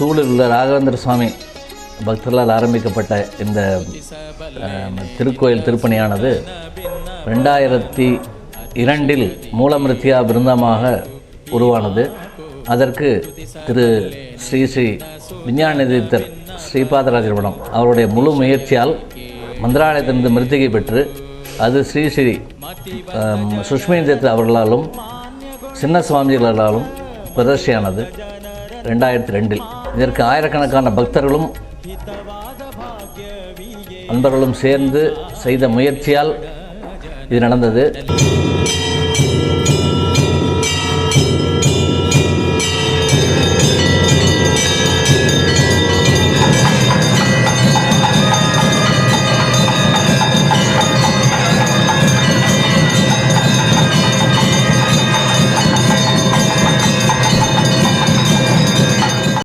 சூழலில் உள்ள ராகவேந்திர சுவாமி பக்தர்களால் ஆரம்பிக்கப்பட்ட இந்த திருக்கோயில் திருப்பணியானது ரெண்டாயிரத்தி இரண்டில் மூலமிருத்தியா பிருந்தமாக உருவானது. அதற்கு திரு ஸ்ரீ ஸ்ரீ விஞ்ஞானதீர்த்தர் ஸ்ரீபாதராஜபுரம் அவருடைய முழு முயற்சியால் மந்திராலயத்திலிருந்து மிருத்திகை பெற்று அது ஸ்ரீ ஸ்ரீ அம், சுஷ்மி அவர்களாலும் சின்ன சுவாமிகளாலும் பிரதர்ஷியானது. ரெண்டாயிரத்தி ரெண்டில் இதற்கு ஆயிரக்கணக்கான பக்தர்களும் அன்பர்களும் சேர்ந்து செய்த முயற்சியால் இது நடந்தது.